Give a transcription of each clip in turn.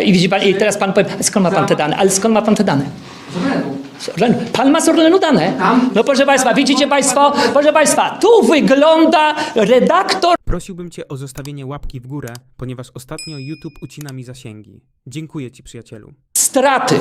I widzi pan, i teraz pan powie, skąd ma pan te dane? Ale skąd ma pan te dane? Z Orlenu. Pan ma z Orlenu dane? Tam? No proszę państwa, widzicie państwo, proszę państwa, tu wygląda redaktor Prosiłbym Cię o zostawienie łapki w górę, ponieważ ostatnio YouTube ucina mi zasięgi. Dziękuję Ci, przyjacielu. straty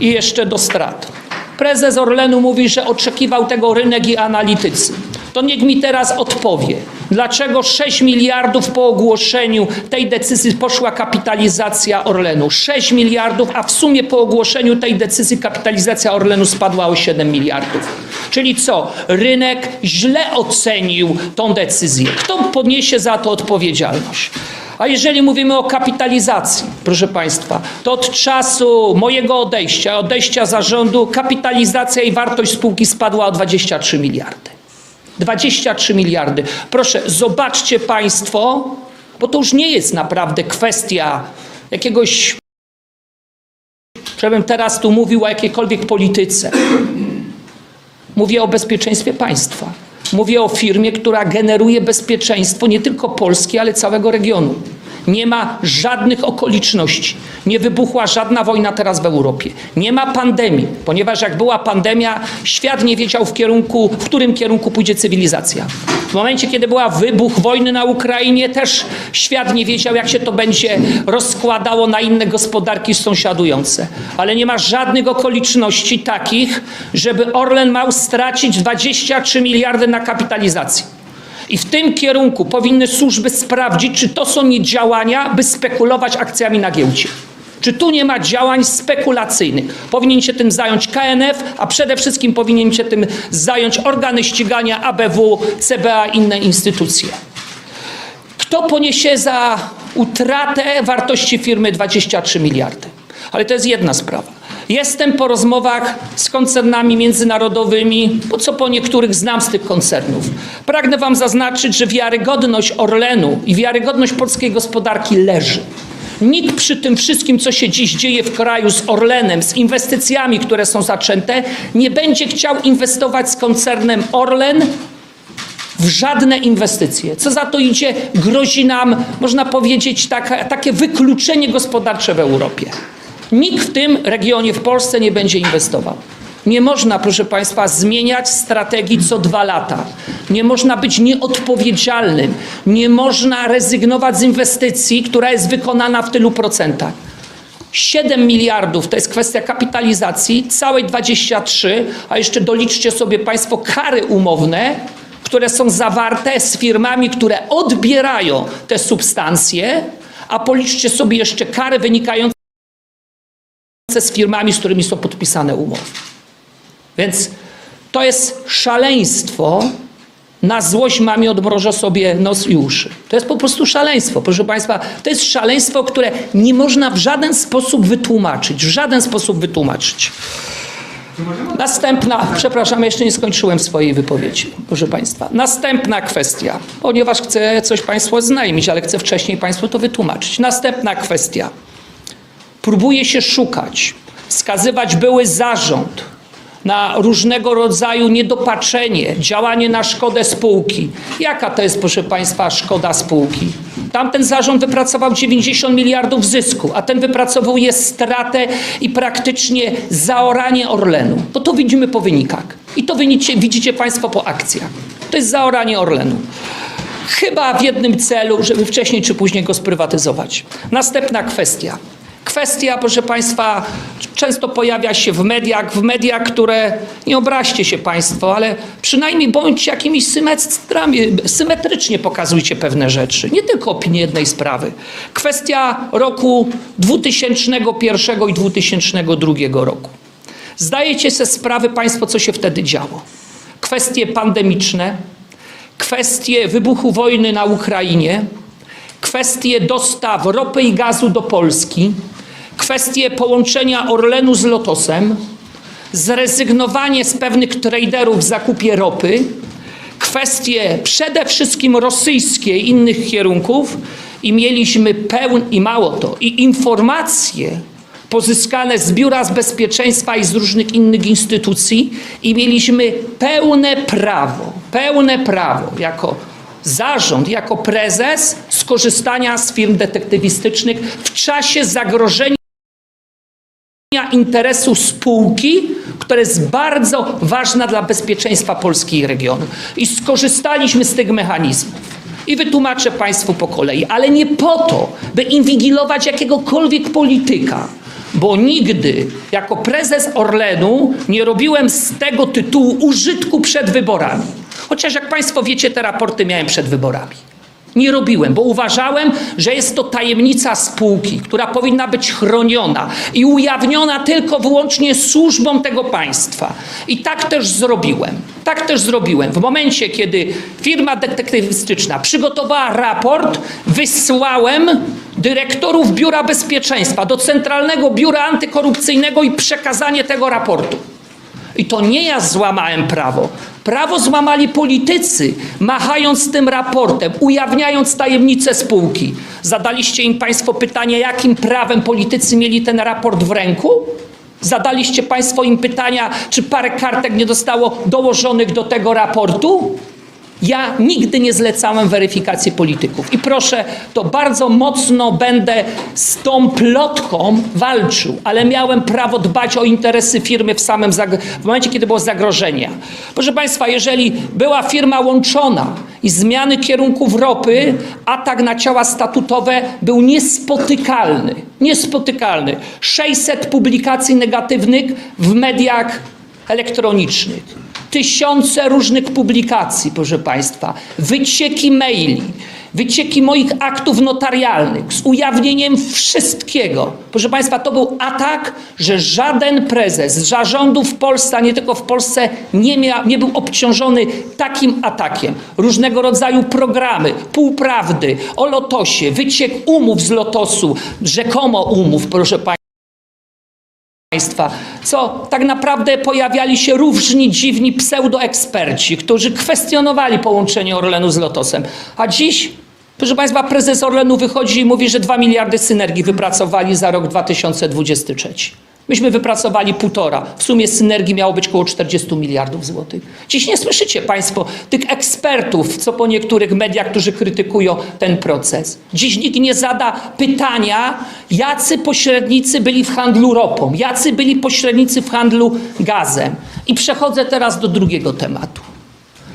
i jeszcze do strat. Prezes Orlenu mówi, że oczekiwał tego rynek i analitycy. To niech mi teraz odpowie, dlaczego 6 miliardów po ogłoszeniu tej decyzji poszła kapitalizacja Orlenu. 6 miliardów, a w sumie po ogłoszeniu tej decyzji kapitalizacja Orlenu spadła o 7 miliardów. Czyli co? Rynek źle ocenił tą decyzję. Kto poniesie za to odpowiedzialność? A jeżeli mówimy o kapitalizacji, proszę Państwa, to od czasu mojego odejścia, odejścia zarządu, kapitalizacja i wartość spółki spadła o 23 miliardy. 23 miliardy. Proszę, zobaczcie Państwo, bo to już nie jest naprawdę kwestia jakiegoś, żebym teraz tu mówił o jakiejkolwiek polityce. Mówię o bezpieczeństwie państwa. Mówię o firmie, która generuje bezpieczeństwo nie tylko Polski, ale całego regionu. Nie ma żadnych okoliczności. Nie wybuchła żadna wojna teraz w Europie. Nie ma pandemii, ponieważ jak była pandemia, świat nie wiedział w, kierunku, w którym kierunku pójdzie cywilizacja. W momencie, kiedy była wybuch wojny na Ukrainie, też świat nie wiedział, jak się to będzie rozkładało na inne gospodarki sąsiadujące. Ale nie ma żadnych okoliczności takich, żeby Orlen miał stracić 23 miliardy na kapitalizacji. I w tym kierunku powinny służby sprawdzić, czy to są nie działania, by spekulować akcjami na giełdzie. Czy tu nie ma działań spekulacyjnych? Powinien się tym zająć KNF, a przede wszystkim powinien się tym zająć organy ścigania ABW, CBA i inne instytucje. Kto poniesie za utratę wartości firmy 23 miliardy? Ale to jest jedna sprawa. Jestem po rozmowach z koncernami międzynarodowymi, po co po niektórych znam z tych koncernów. Pragnę Wam zaznaczyć, że wiarygodność Orlenu i wiarygodność polskiej gospodarki leży. Nikt przy tym wszystkim, co się dziś dzieje w kraju z Orlenem, z inwestycjami, które są zaczęte, nie będzie chciał inwestować z koncernem Orlen w żadne inwestycje. Co za to idzie, grozi nam, można powiedzieć, taka, takie wykluczenie gospodarcze w Europie. Nikt w tym regionie w Polsce nie będzie inwestował. Nie można, proszę Państwa, zmieniać strategii co dwa lata. Nie można być nieodpowiedzialnym. Nie można rezygnować z inwestycji, która jest wykonana w tylu procentach. 7 miliardów to jest kwestia kapitalizacji, całej 23, a jeszcze doliczcie sobie Państwo kary umowne, które są zawarte z firmami, które odbierają te substancje, a policzcie sobie jeszcze kary wynikające z firmami, z którymi są podpisane umowy. Więc to jest szaleństwo. Na złość mamie odmrożę sobie nos i uszy. To jest po prostu szaleństwo, proszę Państwa. To jest szaleństwo, które nie można w żaden sposób wytłumaczyć. W żaden sposób wytłumaczyć. Następna, przepraszam, jeszcze nie skończyłem swojej wypowiedzi, proszę Państwa. Następna kwestia, ponieważ chcę coś Państwu oznajmić, ale chcę wcześniej Państwu to wytłumaczyć. Następna kwestia. Próbuje się szukać, wskazywać były zarząd na różnego rodzaju niedopatrzenie, działanie na szkodę spółki. Jaka to jest, proszę Państwa, szkoda spółki? Tamten zarząd wypracował 90 miliardów zysku, a ten wypracowuje stratę i praktycznie zaoranie Orlenu. Bo to widzimy po wynikach. I to widzicie Państwo po akcjach. To jest zaoranie Orlenu. Chyba w jednym celu, żeby wcześniej czy później go sprywatyzować. Następna kwestia. Kwestia, proszę Państwa, często pojawia się w mediach, w mediach, które, nie obraźcie się Państwo, ale przynajmniej bądźcie jakimiś symetrami, symetrycznie pokazujcie pewne rzeczy. Nie tylko opinię jednej sprawy. Kwestia roku 2001 i 2002 roku. Zdajecie sobie sprawę Państwo, co się wtedy działo. Kwestie pandemiczne, kwestie wybuchu wojny na Ukrainie, kwestie dostaw ropy i gazu do Polski, kwestie połączenia Orlenu z Lotosem, zrezygnowanie z pewnych traderów w zakupie ropy, kwestie przede wszystkim rosyjskie innych kierunków i mieliśmy pełn i mało to, i informacje pozyskane z Biura z Bezpieczeństwa i z różnych innych instytucji i mieliśmy pełne prawo, pełne prawo jako zarząd jako prezes skorzystania z firm detektywistycznych w czasie zagrożenia interesu spółki, która jest bardzo ważna dla bezpieczeństwa Polski i regionu. I skorzystaliśmy z tych mechanizmów. I wytłumaczę Państwu po kolei, ale nie po to, by inwigilować jakiegokolwiek polityka, bo nigdy jako prezes Orlenu nie robiłem z tego tytułu użytku przed wyborami. Chociaż jak Państwo wiecie, te raporty miałem przed wyborami. Nie robiłem, bo uważałem, że jest to tajemnica spółki, która powinna być chroniona i ujawniona tylko wyłącznie służbom tego państwa. I tak też zrobiłem. Tak też zrobiłem. W momencie, kiedy firma detektywistyczna przygotowała raport, wysłałem dyrektorów Biura Bezpieczeństwa do Centralnego Biura Antykorupcyjnego i przekazanie tego raportu. I to nie ja złamałem prawo. Prawo złamali politycy, machając tym raportem, ujawniając tajemnice spółki. Zadaliście im Państwo pytanie, jakim prawem politycy mieli ten raport w ręku? Zadaliście Państwo im pytania, czy parę kartek nie zostało dołożonych do tego raportu? Ja nigdy nie zlecałem weryfikacji polityków. I proszę, to bardzo mocno będę z tą plotką walczył, ale miałem prawo dbać o interesy firmy w samym w momencie, kiedy było zagrożenie. Proszę Państwa, jeżeli była firma łączona i zmiany kierunków ropy, atak na ciała statutowe był niespotykalny. Niespotykalny. 600 publikacji negatywnych w mediach elektronicznych tysiące różnych publikacji, proszę Państwa, wycieki maili, wycieki moich aktów notarialnych z ujawnieniem wszystkiego. Proszę Państwa, to był atak, że żaden prezes zarządu w Polsce, a nie tylko w Polsce, nie, mia, nie był obciążony takim atakiem. Różnego rodzaju programy, półprawdy o Lotosie, wyciek umów z Lotosu, rzekomo umów, proszę Państwa państwa, co tak naprawdę pojawiali się różni dziwni pseudoeksperci, którzy kwestionowali połączenie Orlenu z Lotosem. A dziś, proszę Państwa, prezes Orlenu wychodzi i mówi, że 2 miliardy synergii wypracowali za rok 2023. Myśmy wypracowali półtora. W sumie synergii miało być około 40 miliardów złotych. Dziś nie słyszycie Państwo tych ekspertów, co po niektórych mediach, którzy krytykują ten proces. Dziś nikt nie zada pytania, jacy pośrednicy byli w handlu ropą, jacy byli pośrednicy w handlu gazem. I przechodzę teraz do drugiego tematu.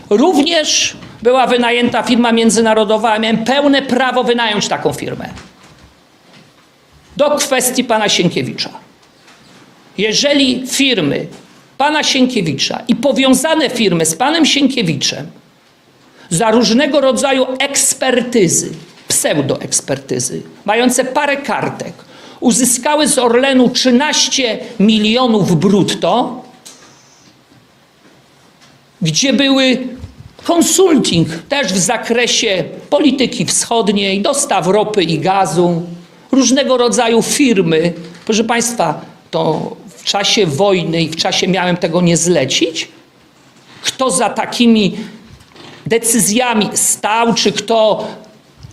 Również była wynajęta firma międzynarodowa, a miałem pełne prawo wynająć taką firmę. Do kwestii pana Sienkiewicza. Jeżeli firmy pana Sienkiewicza i powiązane firmy z panem Sienkiewiczem za różnego rodzaju ekspertyzy, pseudoekspertyzy, mające parę kartek, uzyskały z Orlenu 13 milionów brutto, gdzie były konsulting też w zakresie polityki wschodniej, dostaw ropy i gazu, różnego rodzaju firmy. Proszę Państwa, to czasie wojny i w czasie miałem tego nie zlecić. Kto za takimi decyzjami stał, czy kto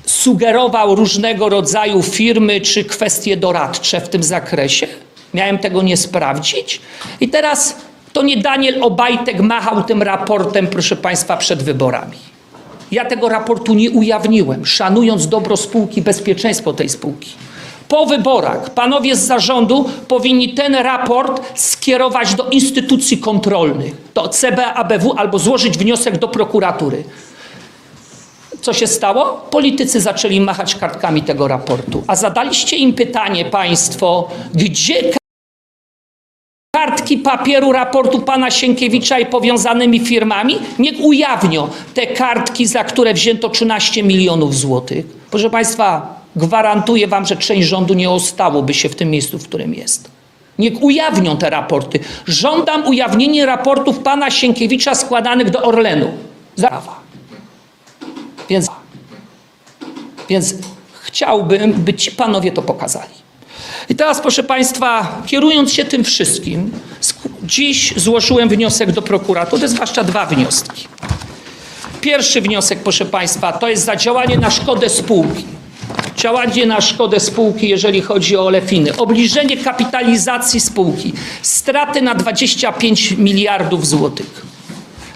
sugerował różnego rodzaju firmy, czy kwestie doradcze w tym zakresie? Miałem tego nie sprawdzić. I teraz to nie Daniel Obajtek machał tym raportem, proszę Państwa, przed wyborami. Ja tego raportu nie ujawniłem, szanując dobro spółki, bezpieczeństwo tej spółki. Po wyborach panowie z zarządu powinni ten raport skierować do instytucji kontrolnych, do CBA, ABW albo złożyć wniosek do prokuratury. Co się stało? Politycy zaczęli machać kartkami tego raportu. A zadaliście im pytanie państwo, gdzie kartki papieru raportu pana Sienkiewicza i powiązanymi firmami? Niech ujawnią te kartki, za które wzięto 13 milionów złotych. Proszę państwa, gwarantuję wam, że część rządu nie ostałoby się w tym miejscu, w którym jest. Niech ujawnią te raporty. Żądam ujawnienia raportów pana Sienkiewicza składanych do Orlenu. Zawa. Więc, więc chciałbym, by ci panowie to pokazali. I teraz, proszę Państwa, kierując się tym wszystkim, dziś złożyłem wniosek do prokuratury, zwłaszcza dwa wnioski. Pierwszy wniosek, proszę Państwa, to jest za działanie na szkodę spółki. Działanie na szkodę spółki, jeżeli chodzi o Olefiny. Obniżenie kapitalizacji spółki. Straty na 25 miliardów złotych.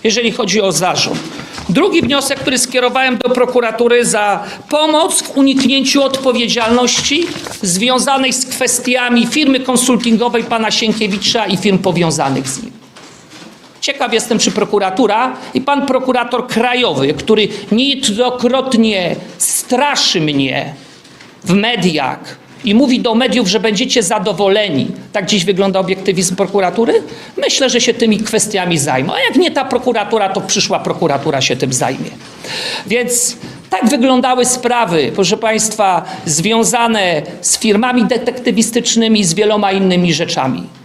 Jeżeli chodzi o zarząd. Drugi wniosek, który skierowałem do prokuratury za pomoc w uniknięciu odpowiedzialności związanej z kwestiami firmy konsultingowej pana Sienkiewicza i firm powiązanych z nim. Ciekaw jestem, czy prokuratura i pan prokurator krajowy, który niejednokrotnie straszy mnie w mediach i mówi do mediów, że będziecie zadowoleni. Tak dziś wygląda obiektywizm prokuratury? Myślę, że się tymi kwestiami zajmą. A jak nie ta prokuratura, to przyszła prokuratura się tym zajmie. Więc tak wyglądały sprawy, proszę Państwa, związane z firmami detektywistycznymi, z wieloma innymi rzeczami.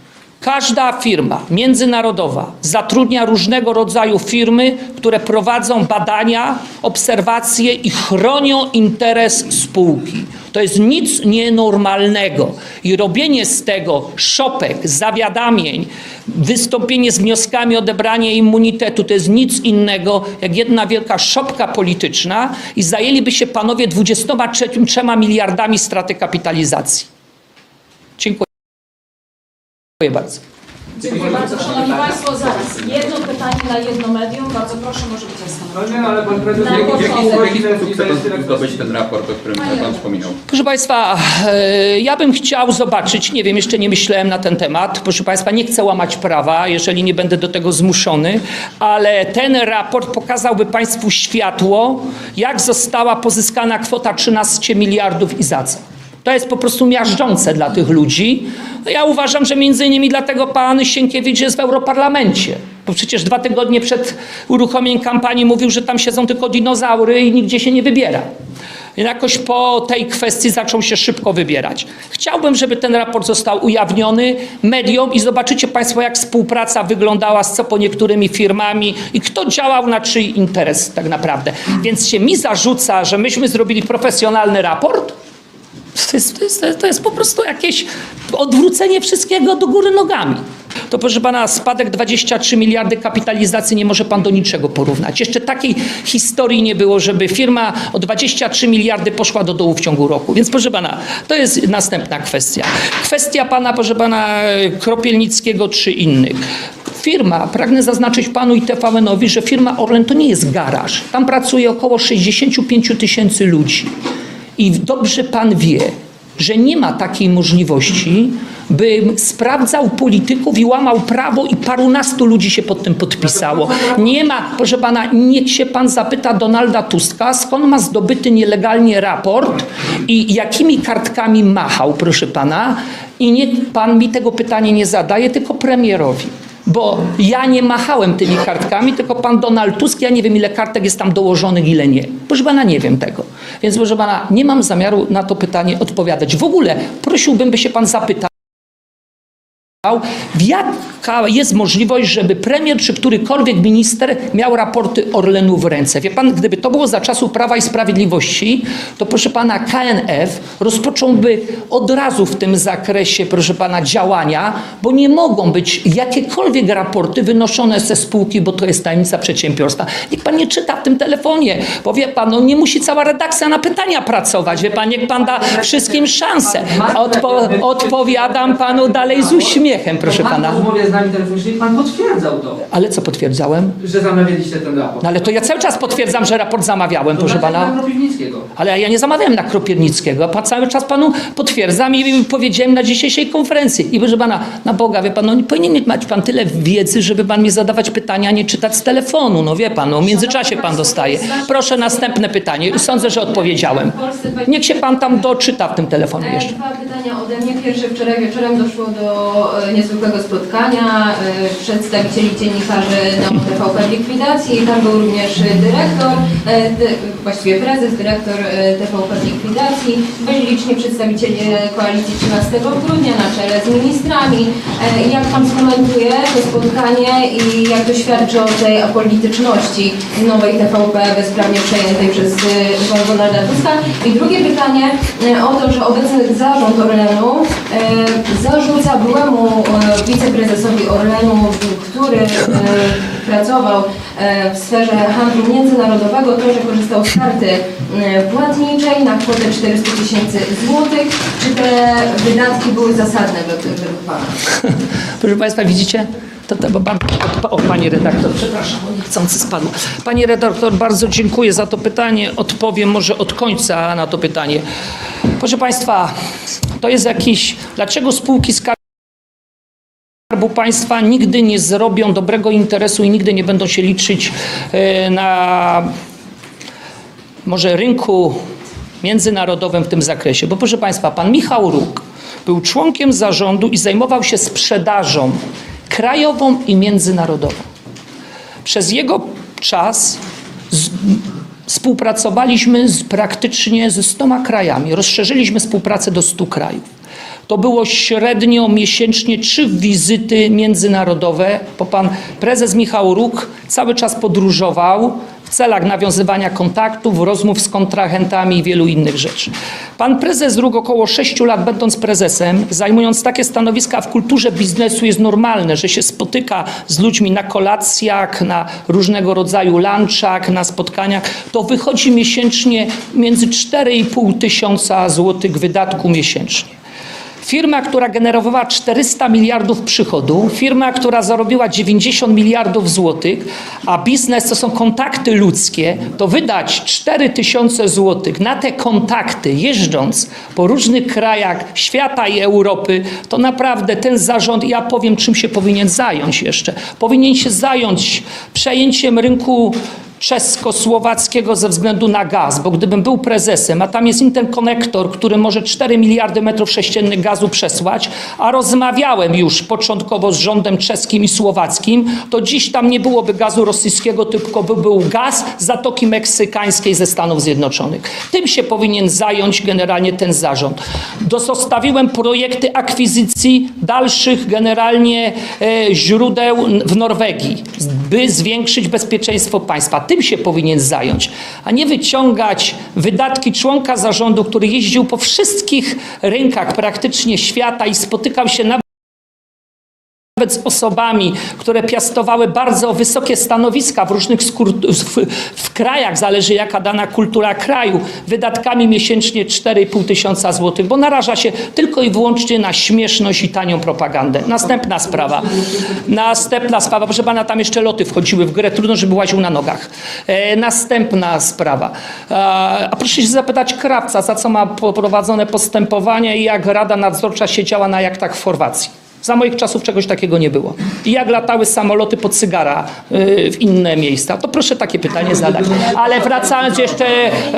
Każda firma międzynarodowa zatrudnia różnego rodzaju firmy, które prowadzą badania, obserwacje i chronią interes spółki. To jest nic nienormalnego. I robienie z tego szopek, zawiadamień, wystąpienie z wnioskami odebranie immunitetu to jest nic innego jak jedna wielka szopka polityczna i zajęliby się panowie 23 miliardami straty kapitalizacji. Dziękuję. Dziękuję bardzo. Dziękuję bardzo. Szanowni Państwo, zaraz. Jedno pytanie na jedno medium. Bardzo proszę, może być No jasne. nie, ale pan prezes Na w jaki początek. sposób W jaki sposób chce pan zdobyć ten raport, o którym pan wspominał? Proszę Państwa, e, ja bym chciał zobaczyć, nie wiem, jeszcze nie myślałem na ten temat. Proszę Państwa, nie chcę łamać prawa, jeżeli nie będę do tego zmuszony, ale ten raport pokazałby Państwu światło, jak została pozyskana kwota 13 miliardów i za co. To jest po prostu miażdżące dla tych ludzi. No Ja uważam, że między innymi dlatego pan Sienkiewicz jest w Europarlamencie. Bo przecież dwa tygodnie przed uruchomieniem kampanii mówił, że tam siedzą tylko dinozaury i nigdzie się nie wybiera. Jakoś po tej kwestii zaczął się szybko wybierać. Chciałbym, żeby ten raport został ujawniony mediom i zobaczycie Państwo, jak współpraca wyglądała z co po niektórymi firmami i kto działał na czyj interes tak naprawdę. Więc się mi zarzuca, że myśmy zrobili profesjonalny raport. To jest, to, jest, to jest po prostu jakieś odwrócenie wszystkiego do góry nogami. To proszę pana, spadek 23 miliardy kapitalizacji nie może pan do niczego porównać. Jeszcze takiej historii nie było, żeby firma o 23 miliardy poszła do dołu w ciągu roku. Więc proszę pana, to jest następna kwestia. Kwestia pana, proszę pana Kropielnickiego czy innych. Firma, pragnę zaznaczyć panu i TVN-owi, że firma Orlen to nie jest garaż. Tam pracuje około 65 tysięcy ludzi. I dobrze pan wie, że nie ma takiej możliwości, bym sprawdzał polityków i łamał prawo i parunastu ludzi się pod tym podpisało. Nie ma, proszę pana, niech się pan zapyta Donalda Tuska, skąd ma zdobyty nielegalnie raport i jakimi kartkami machał, proszę pana. I niech pan mi tego pytania nie zadaje, tylko premierowi. Bo ja nie machałem tymi kartkami, tylko pan Donald Tusk, ja nie wiem ile kartek jest tam dołożonych, ile nie. Proszę pana, nie wiem tego. Więc proszę pana, nie mam zamiaru na to pytanie odpowiadać. W ogóle prosiłbym, by się pan zapytał, jaka jest możliwość, żeby premier czy którykolwiek minister miał raporty Orlenu w ręce. Wie pan, gdyby to było za czasów Prawa i Sprawiedliwości, to proszę pana KNF rozpocząłby od razu w tym zakresie, proszę pana, działania, bo nie mogą być jakiekolwiek raporty wynoszone ze spółki, bo to jest tajemnica przedsiębiorstwa. Niech pan nie czyta w tym telefonie, bo wie pan, no nie musi cała redakcja na pytania pracować. Wie pan, niech pan da wszystkim szansę. Odpo odpowiadam panu dalej z uśmiechem, proszę Pan pana. w rozmowie z nami telefonicznej pan potwierdzał to, Ale co potwierdzałem? że zamawialiście ten raport. No ale to ja cały czas potwierdzam, że raport zamawiałem, proszę pana. Pana Kropiwnickiego. Ale ja nie zamawiałem na Kropiernickiego, a cały czas panu potwierdzam i powiedziałem na dzisiejszej konferencji. I proszę pana, na Boga, wie pan, no nie powinien mieć mać pan tyle wiedzy, żeby pan mi zadawać pytania, a nie czytać z telefonu. No wie pan, no w międzyczasie pan dostaje. Proszę następne pytanie. Sądzę, że odpowiedziałem. Niech się pan tam doczyta w tym telefonie jeszcze. Dwa pytania ode mnie. Pierwsze, wczoraj wieczorem doszło do e, niezwykłego spotkania e, przedstawicieli dziennikarzy na TVP likwidacji. Tam był również dyrektor, e, dy, właściwie prezes, dyrektor TVP likwidacji. Byli liczni przedstawiciele koalicji 13 grudnia na czele z ministrami. E, Jak pan skomentuje to spotkanie i jak to świadczy o tej apolityczności nowej TVP bezprawnie przejętej przez Donalda Tuska? I drugie pytanie o to, że obecny zarząd Orlenu zarzuca byłemu e, wiceprezesowi Orlenu, który e, pracował e, w sferze handlu międzynarodowego, to, że korzystał z karty płatniczej na kwotę 400 tysięcy złotych. Czy te wydatki były zasadne według Pana? Proszę Państwa, widzicie? To, to, pan, o, pani redaktor, przepraszam, niechcący spadł. Pani redaktor, bardzo dziękuję za to pytanie. Odpowiem może od końca na to pytanie. Proszę Państwa, to jest jakiś... Dlaczego spółki Skarbu Państwa nigdy nie zrobią dobrego interesu i nigdy nie będą się liczyć e, na może rynku międzynarodowym w tym zakresie. Bo proszę Państwa, pan Michał Róg był członkiem zarządu i zajmował się sprzedażą krajową i międzynarodową. Przez jego czas z, współpracowaliśmy z, praktycznie ze 100 krajami. Rozszerzyliśmy współpracę do 100 krajów. To było średnio miesięcznie trzy wizyty międzynarodowe, bo pan prezes Michał Róg cały czas podróżował w celach nawiązywania kontaktów, rozmów z kontrahentami i wielu innych rzeczy. Pan prezes Róg około sześciu lat będąc prezesem, zajmując takie stanowiska w kulturze biznesu jest normalne, że się spotyka z ludźmi na kolacjach, na różnego rodzaju lunchach, na spotkaniach, to wychodzi miesięcznie między 4,5 tysiąca złotych wydatku miesięcznie. Firma, która generowała 400 miliardów przychodu, firma, która zarobiła 90 miliardów złotych, a biznes to są kontakty ludzkie, to wydać 4 tysiące złotych na te kontakty, jeżdżąc po różnych krajach świata i Europy, to naprawdę ten zarząd, ja powiem, czym się powinien zająć jeszcze. Powinien się zająć przejęciem rynku czesko-słowackiego ze względu na gaz, bo gdybym był prezesem, a tam jest interkonektor, który może 4 miliardy metrów sześciennych gazu przesłać, a rozmawiałem już początkowo z rządem czeskim i słowackim, to dziś tam nie byłoby gazu rosyjskiego, tylko by był gaz Zatoki Meksykańskiej ze Stanów Zjednoczonych. Tym się powinien zająć generalnie ten zarząd. Dostawiłem projekty akwizycji dalszych generalnie e, źródeł w Norwegii, by zwiększyć bezpieczeństwo państwa. Się powinien zająć, a nie wyciągać wydatki członka zarządu, który jeździł po wszystkich rynkach praktycznie świata i spotykał się nawet nawet z osobami, które piastowały bardzo wysokie stanowiska w różnych w, w krajach, zależy jaka dana kultura kraju, wydatkami miesięcznie 4,5 tysiąca złotych, bo naraża się tylko i wyłącznie na śmieszność i tanią propagandę. Następna sprawa. Następna sprawa, proszę pana, tam jeszcze loty wchodziły w grę, trudno, żeby łaził na nogach. E, następna sprawa. E, a proszę się zapytać Krawca, za co ma poprowadzone postępowanie i jak Rada Nadzorcza siedziała na jachtach w Chorwacji. Za moich czasów czegoś takiego nie było. I jak latały samoloty pod cygara y, w inne miejsca? To proszę takie pytanie zadać. Ale wracając jeszcze,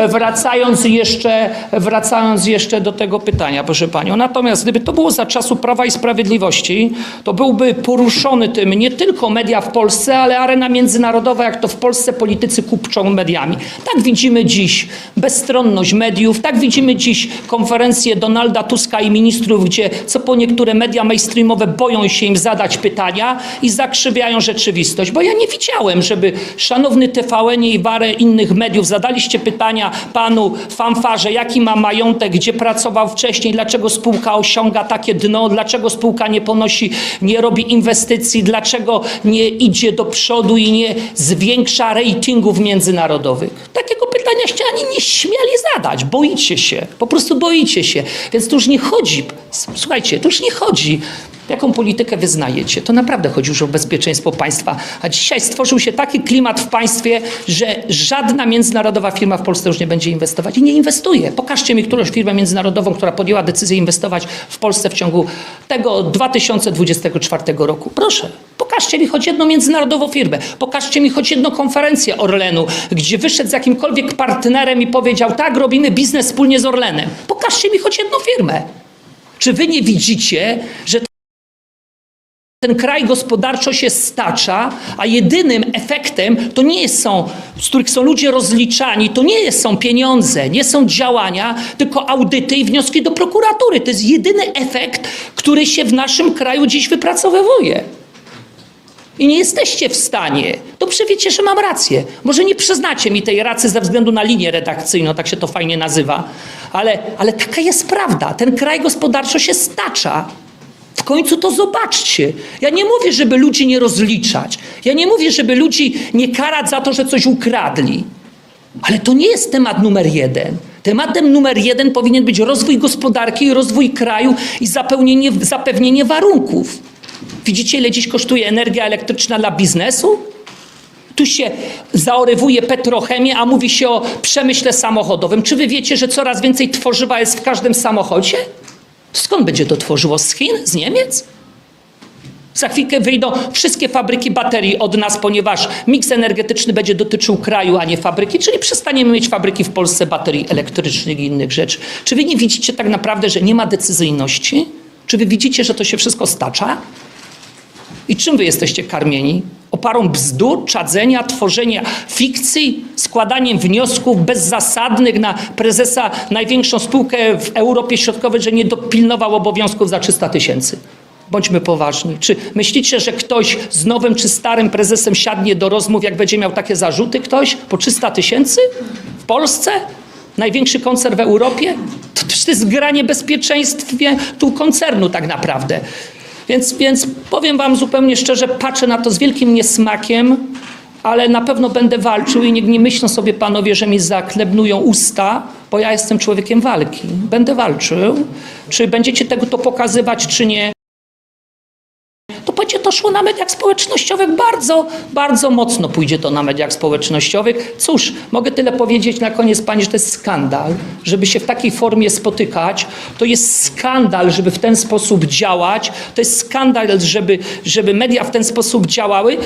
wracając jeszcze, wracając jeszcze do tego pytania, proszę Panią. Natomiast gdyby to było za czasu Prawa i Sprawiedliwości, to byłby poruszony tym nie tylko media w Polsce, ale arena międzynarodowa, jak to w Polsce politycy kupczą mediami. Tak widzimy dziś bezstronność mediów, tak widzimy dziś konferencję Donalda Tuska i ministrów, gdzie co po niektóre media boją się im zadać pytania i zakrzywiają rzeczywistość. Bo ja nie widziałem, żeby szanowny TVN i parę innych mediów zadaliście pytania panu fanfarze, jaki ma majątek, gdzie pracował wcześniej, dlaczego spółka osiąga takie dno, dlaczego spółka nie ponosi, nie robi inwestycji, dlaczego nie idzie do przodu i nie zwiększa ratingów międzynarodowych. Takiego pytaniaście ani nie śmiali zadać. Boicie się. Po prostu boicie się. Więc tu już nie chodzi. Słuchajcie, tu już nie chodzi. Jaką politykę wyznajecie? To naprawdę chodzi już o bezpieczeństwo państwa. A dzisiaj stworzył się taki klimat w państwie, że żadna międzynarodowa firma w Polsce już nie będzie inwestować i nie inwestuje. Pokażcie mi którąś firmę międzynarodową, która podjęła decyzję inwestować w Polsce w ciągu tego 2024 roku. Proszę. Pokażcie mi choć jedną międzynarodową firmę. Pokażcie mi choć jedną konferencję Orlenu, gdzie wyszedł z jakimkolwiek partnerem i powiedział, tak, robimy biznes wspólnie z Orlenem. Pokażcie mi choć jedną firmę. Czy wy nie widzicie, że ten kraj gospodarczo się stacza, a jedynym efektem to nie są, z których są ludzie rozliczani, to nie są pieniądze, nie są działania, tylko audyty i wnioski do prokuratury. To jest jedyny efekt, który się w naszym kraju dziś wypracowywuje. I nie jesteście w stanie, dobrze wiecie, że mam rację. Może nie przyznacie mi tej racji ze względu na linię redakcyjną, tak się to fajnie nazywa, ale, ale taka jest prawda. Ten kraj gospodarczo się stacza. Końcu to zobaczcie. Ja nie mówię, żeby ludzi nie rozliczać. Ja nie mówię, żeby ludzi nie karać za to, że coś ukradli. Ale to nie jest temat numer jeden. Tematem numer jeden powinien być rozwój gospodarki, rozwój kraju i zapewnienie warunków. Widzicie, ile dziś kosztuje energia elektryczna dla biznesu? Tu się zaorywuje petrochemię, a mówi się o przemyśle samochodowym. Czy wy wiecie, że coraz więcej tworzywa jest w każdym samochodzie? Skąd będzie to tworzyło? Z Chin? Z Niemiec? Za chwilkę wyjdą wszystkie fabryki baterii od nas, ponieważ miks energetyczny będzie dotyczył kraju, a nie fabryki, czyli przestaniemy mieć fabryki w Polsce baterii elektrycznych i innych rzeczy. Czy wy nie widzicie tak naprawdę, że nie ma decyzyjności? Czy wy widzicie, że to się wszystko stacza? I czym wy jesteście karmieni? Oparą bzdur, czadzenia, tworzenia fikcji, składaniem wniosków bezzasadnych na prezesa największą spółkę w Europie Środkowej, że nie dopilnował obowiązków za 300 tysięcy. Bądźmy poważni. Czy myślicie, że ktoś z nowym czy starym prezesem siadnie do rozmów, jak będzie miał takie zarzuty ktoś po 300 tysięcy w Polsce? Największy koncern w Europie? To, to jest granie bezpieczeństwie tu koncernu tak naprawdę. Więc, więc powiem Wam zupełnie szczerze, patrzę na to z wielkim niesmakiem, ale na pewno będę walczył i nie myślą sobie panowie, że mi zaklebnują usta, bo ja jestem człowiekiem walki. Będę walczył. Czy będziecie tego to pokazywać, czy nie? To będzie to szło na mediach społecznościowych bardzo, bardzo mocno pójdzie to na mediach społecznościowych. Cóż, mogę tyle powiedzieć na koniec Pani, że to jest skandal, żeby się w takiej formie spotykać. To jest skandal, żeby w ten sposób działać. To jest skandal, żeby, żeby media w ten sposób działały.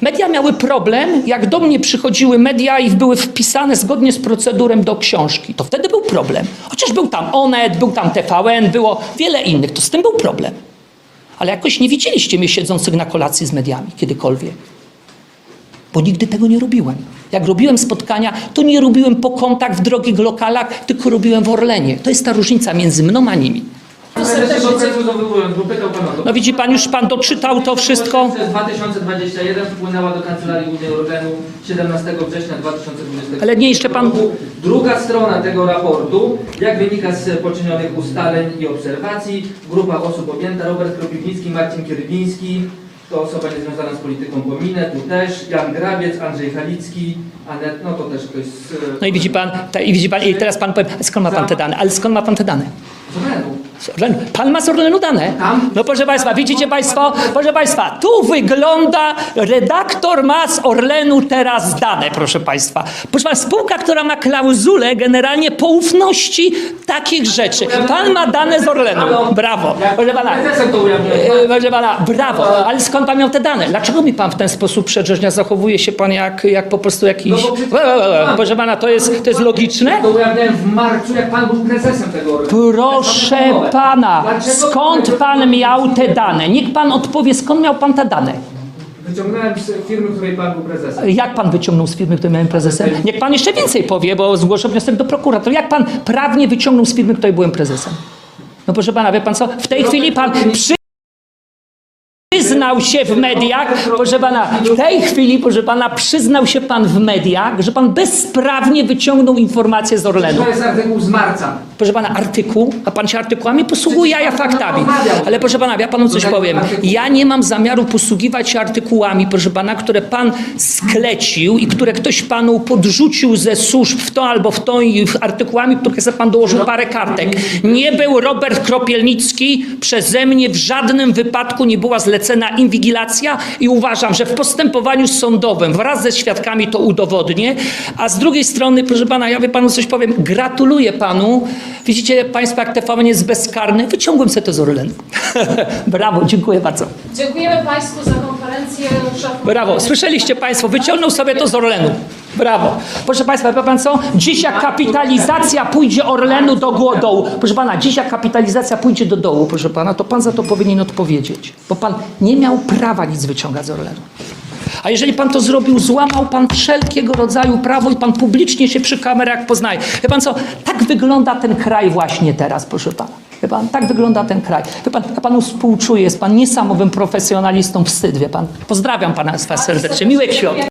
Media miały problem, jak do mnie przychodziły media i były wpisane zgodnie z procedurą do książki. To wtedy był problem. Chociaż był tam Onet, był tam TVN, było wiele innych, to z tym był problem. Ale jakoś nie widzieliście mnie siedzących na kolacji z mediami kiedykolwiek. Bo nigdy tego nie robiłem. Jak robiłem spotkania, to nie robiłem po kątach w drogich lokalach, tylko robiłem w Orlenie. To jest ta różnica między mną a nimi. Dlaczego precyzowując, bo pytał Pan o to. No widzi pan, już pan doczytał to wszystko. Przez 2021 wpłynęła do Kancelarii Organu 17 września 2020 Ale nie, jeszcze pan- roku. Druga strona tego raportu, jak wynika z poczynionych ustaleń i obserwacji, grupa osób objęta, Robert Kropiwnicki, Marcin Kierwiński, to osoba niezwiązana z polityką Pominę, tu też, Jan Grabiec, Andrzej Halicki, Anet, no to też ktoś z... No i widzi pan, ta, i widzi pan, i teraz pan powie, skąd ma pan te dane? Ale skąd ma pan te dane? z. Pan ma z Orlenu dane? Tam? No proszę Państwa, widzicie Państwo, proszę Państwa, tu wygląda, redaktor ma z Orlenu teraz dane, proszę Państwa. Proszę Państwa, spółka, która ma klauzulę generalnie poufności takich rzeczy. Pan ma dane z Orlenu. Brawo. Proszę Pana, to ujawniłem. e, proszę Pana, brawo. Ale skąd Pan miał te dane? Dlaczego mi Pan w ten sposób przedrzeźnia? Zachowuje się Pan jak, jak po prostu jakiś... No. Proszę Pana, to jest, to jest logiczne? To ujawniałem w marcu, jak Pan był prezesem tego Orlenu. Proszę pana, skąd pan miał te dane? Niech pan odpowie, skąd miał pan te dane? Wyciągnąłem z firmy, której Pan był prezesem. Jak pan wyciągnął z firmy, której miałem prezesem? Niech pan jeszcze więcej powie, bo zgłoszę wniosek do prokuratora. Jak pan prawnie wyciągnął z firmy, której byłem prezesem? No proszę pana, wie pan co? W tej chwili pan przy... Przyznał się w mediach, proszę pana, w tej chwili, proszę pana, przyznał się pan w mediach, że pan bezprawnie wyciągnął informacje z Orlenu. To jest artykuł z marca. Proszę pana, artykuł, a pan się artykułami posługuje, a ja faktami. Ale proszę pana, ja panu coś powiem. Ja nie mam zamiaru posługiwać się artykułami, proszę pana, które pan sklecił i które ktoś panu podrzucił ze służb w to albo w to i w artykułami, które sobie pan dołożył parę kartek. Nie był Robert Kropielnicki przeze mnie w żadnym wypadku nie była zlecona inwigilacja i uważam, że w postępowaniu sądowym wraz ze świadkami to udowodnię, a z drugiej strony, proszę pana, ja wie panu coś powiem, gratuluję panu. Widzicie państwo, jak TVN jest bezkarny? Wyciągłem sobie to z Orlenu. Brawo, dziękuję bardzo. Dziękujemy Państwu za konferencję. Brawo, słyszeliście państwo, wyciągnął sobie to z Orlenu. Brawo. Proszę Państwa, wie Pan co? Dziś jak kapitalizacja pójdzie Orlenu do dołu, proszę Pana, dziś jak kapitalizacja pójdzie do dołu, proszę Pana, to Pan za to powinien odpowiedzieć. Bo Pan nie miał prawa nic wyciągać z Orlenu. A jeżeli Pan to zrobił, złamał Pan wszelkiego rodzaju prawo i Pan publicznie się przy kamerach poznaje. Wie Pan co? Tak wygląda ten kraj właśnie teraz, proszę Pana. Pan, tak wygląda ten kraj. Wie Pan, ja Panu współczuję, jest Pan niesamowym profesjonalistą, wstyd, wie Pan. Pozdrawiam Pana serdecznie, miłek świąt.